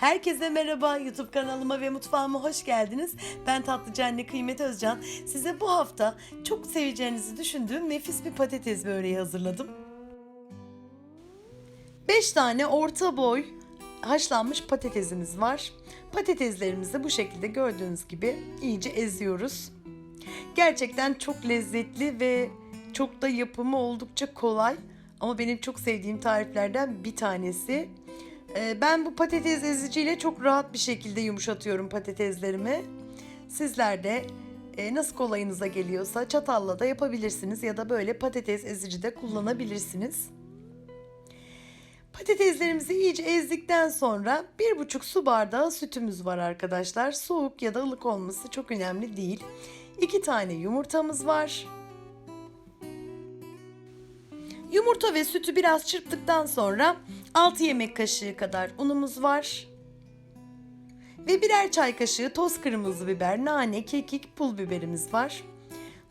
Herkese merhaba YouTube kanalıma ve mutfağıma hoş geldiniz. Ben tatlıcı anne Kıymet Özcan. Size bu hafta çok seveceğinizi düşündüğüm nefis bir patates böreği hazırladım. 5 tane orta boy haşlanmış patatesimiz var. Patateslerimizi bu şekilde gördüğünüz gibi iyice eziyoruz. Gerçekten çok lezzetli ve çok da yapımı oldukça kolay. Ama benim çok sevdiğim tariflerden bir tanesi. Ee, Ben bu patates eziciyle çok rahat bir şekilde yumuşatıyorum patateslerimi. Sizler de e, nasıl kolayınıza geliyorsa çatalla da yapabilirsiniz ya da böyle patates ezici de kullanabilirsiniz. Patateslerimizi iyice ezdikten sonra bir buçuk su bardağı sütümüz var arkadaşlar. Soğuk ya da ılık olması çok önemli değil. İki tane yumurtamız var. Yumurta ve sütü biraz çırptıktan sonra 6 yemek kaşığı kadar unumuz var. Ve birer çay kaşığı toz kırmızı biber, nane, kekik, pul biberimiz var.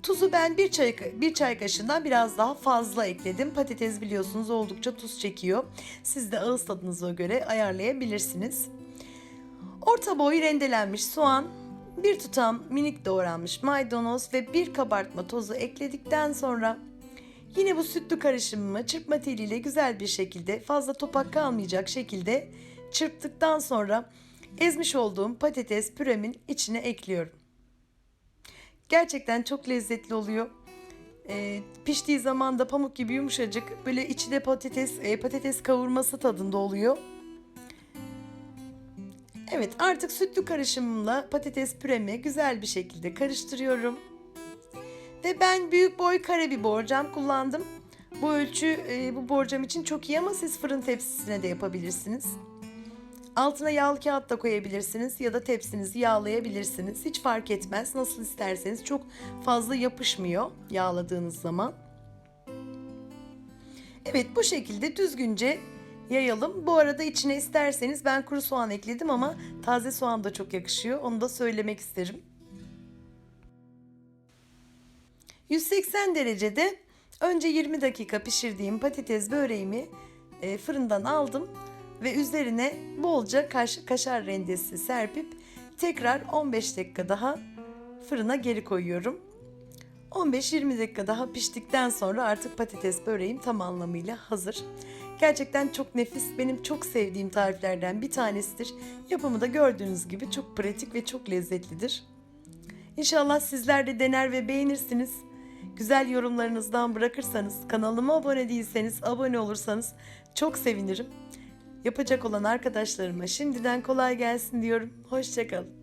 Tuzu ben bir çay, bir çay kaşığından biraz daha fazla ekledim. Patates biliyorsunuz oldukça tuz çekiyor. Siz de ağız tadınıza göre ayarlayabilirsiniz. Orta boy rendelenmiş soğan, bir tutam minik doğranmış maydanoz ve bir kabartma tozu ekledikten sonra yine bu sütlü karışımımı çırpma teliyle güzel bir şekilde fazla topak kalmayacak şekilde çırptıktan sonra ezmiş olduğum patates püremin içine ekliyorum. Gerçekten çok lezzetli oluyor. Ee, piştiği zaman da pamuk gibi yumuşacık böyle içinde patates e, patates kavurması tadında oluyor. Evet artık sütlü karışımımla patates püremi güzel bir şekilde karıştırıyorum. Ve ben büyük boy kare bir borcam kullandım. Bu ölçü e, bu borcam için çok iyi ama siz fırın tepsisine de yapabilirsiniz. Altına yağlı kağıt da koyabilirsiniz ya da tepsinizi yağlayabilirsiniz. Hiç fark etmez. Nasıl isterseniz çok fazla yapışmıyor yağladığınız zaman. Evet bu şekilde düzgünce yayalım. Bu arada içine isterseniz ben kuru soğan ekledim ama taze soğan da çok yakışıyor. Onu da söylemek isterim. 180 derecede önce 20 dakika pişirdiğim patates böreğimi e, fırından aldım ve üzerine bolca kaş, kaşar rendesi serpip tekrar 15 dakika daha fırına geri koyuyorum. 15-20 dakika daha piştikten sonra artık patates böreğim tam anlamıyla hazır. Gerçekten çok nefis, benim çok sevdiğim tariflerden bir tanesidir. Yapımı da gördüğünüz gibi çok pratik ve çok lezzetlidir. İnşallah sizler de dener ve beğenirsiniz. Güzel yorumlarınızdan bırakırsanız, kanalıma abone değilseniz abone olursanız çok sevinirim. Yapacak olan arkadaşlarıma şimdiden kolay gelsin diyorum. Hoşçakalın.